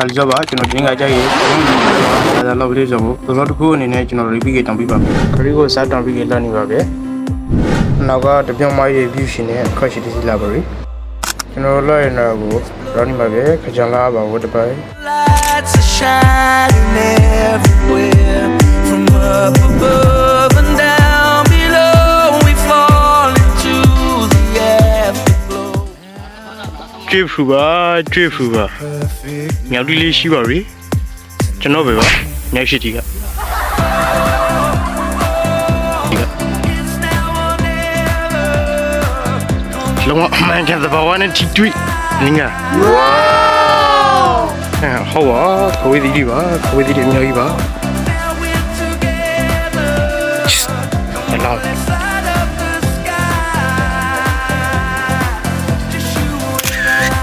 ဒါလေးဆိုပါကျွန်တော်တင်ကကြိုက်ရေဒါသာလောက်လေးဆိုဖို့သောတစ်ခုအနေနဲ့ကျွန်တော် repeat တောင်းပြပါမယ်ခရီးကိုစားတောင်းပြလာနေပါပဲနောက်ကတပြောင်းမကြီး view ရှင်နဲ့ခွက်ရှိတစ်စီလာပါရီကျွန်တော်လာရနာကိုရောင်းနေပါပဲခကြလာပါဝတ်တပိုင်း Lights are shining everywhere ကျွေးဖူပါကျွေးဖူပါမြောက်တီလေးရှိပါရီကျွန်တော်ပဲပါမြောက်ရှိတီက It's now or never. လုံးဝအမှန်ကန်သဘာဝနဲ့ထိတွေ့နင်းကအဲဟုတ်ပါခွေးသီးဒီပါခွေးသီးတွေအများကြီးပါ Now we're together.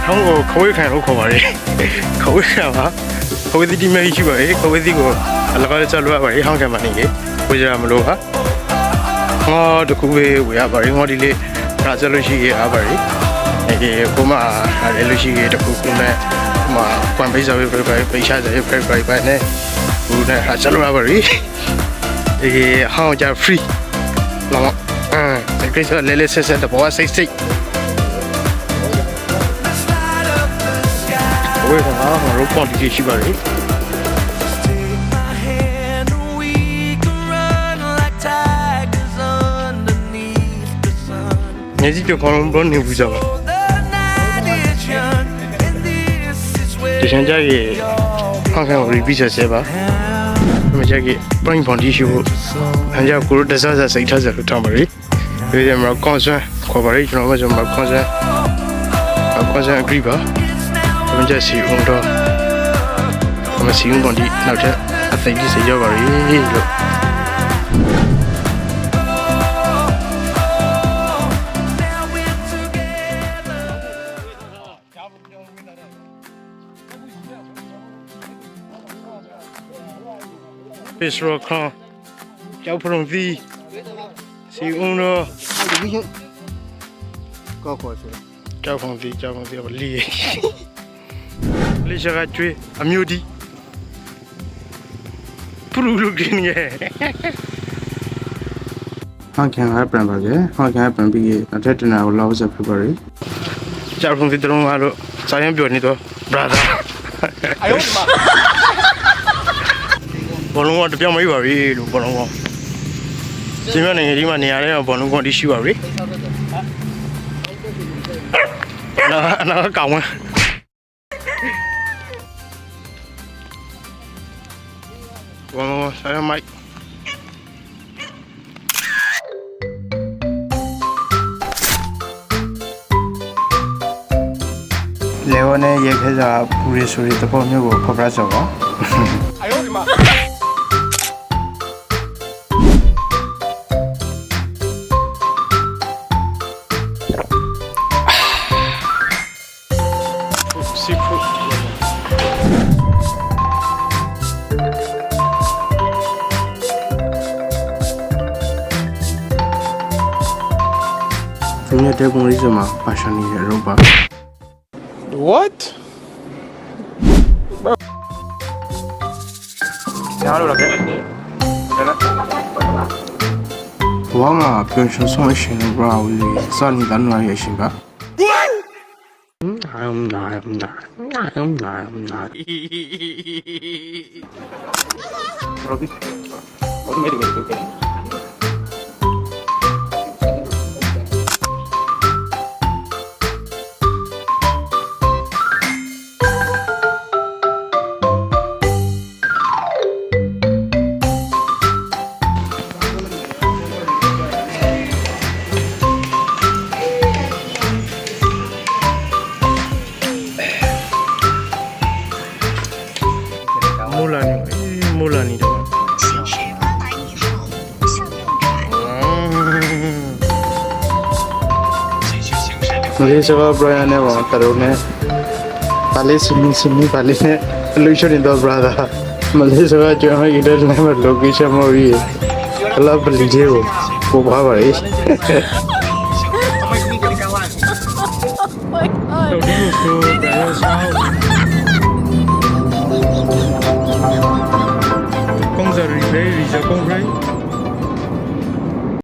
ဟောင်းကိုခွေးခံလို့ခေါ်ပါလေခွေးခံပါခွေးသီးဒီမရှိပါလေခွေးသီးကိုအလကားလေးချလို့ရပါလေဟောင်းခံပါနေလေခွေးကြမလို့ပါငါတခုပဲဝယ်ရပါလေငါဒီလေးဒါဆက်လို့ရှိရပါပါလေအဲဒီကိုမအားလည်းလို့ရှိရတခုခုနဲ့ဟိုမှာကွန်ပိတ်စာပဲပဲပိတ်ချတယ်ပဲပဲပဲနဲ့ဘူးနဲ့ဟာဆက်လို့ရပါလေဒီဟောင်းကြ free လောအဲကိစ္စလဲလဲဆက်ဆက်တဘောစိတ်စိတ် ဝေးကငါတို့ကွန်တီရှိပါလေ Take my hand and we can run like tigers underneath the sun. ညစီပြောခေါင်းလုံးဘနေဘူးကြပါ The night is young and this is where တချင်ကြရဲ့ဟောင်းခံကို repeat ဆက်ဆက်ပါမကြရဲ့ point point ရှိဖို့အကြကိုရတဆဆစိတ်ထားစလို့တောင်းပါလေဒီထဲမှာ concern ခေါ်ပါလေကျွန်တော်ကကျွန်တော် concern concern agree ပါ ဘယ်ကြစီအောင်တော့မစီအောင်ပေါ့ဒီနောက်ထပ်အသိကြီးစေကြပါလေလို့ now we're together. Fish roll con cháu phong vi si uống đó ကောက်ခေါ်ဆို cháu phong vi cháu phong vi ở lì lì sao cái chuyện am yêu đi puru lu gini ya ဟန်ကန်ဟပ်ပန်ပါလေဟန်ကန်ဟပ်ပန်ပြီးအထက်တနာကိုလောက်ဆက်ဖြစ်ပါလေကျောင်းဖုန်စီတလုံးကတော့စာရင်ပြောနေတော့ brother အယုံဒီမှာဘောလုံးကတပြောင်းမပြီးပါပြီလို့ဘောလုံးကဒီမှာနေဒီမှာနေရာထဲမှာဘောလုံးကတိရှိပါပြီနာနာကောင်းဝင် ဘောလုံးဆရာမိုက်လေဝနဲ့ရေခဲစာပူရီဆူရီတပေါ်မျိုးကိုဖော်ပြစောပါအယုံဒီမှာ Punya dia pun reason mah passion ni ya roba. what ညာလို့လားဗျ။ဘာမှပြောရှင်ဆုံးရှင်ဘရာဝီစနေတန်းလာရရှင်ပါ။ I'm not, I'm not, I'm not, I'm not. Robi. Robi, meri, meri, 转。မလေးစကား Brian နဲ့ပေါ့တရုံနဲ့ပါလေးစမင်းစမင်းပါလေးနဲ့လူရှိနေတော့ brother မလေးစကားကျွန်တော်ရတဲ့နဲ့ location မဟုတ်ဘူးအလားပလီသေးကိုပို့ပါပါလေ Oh my god.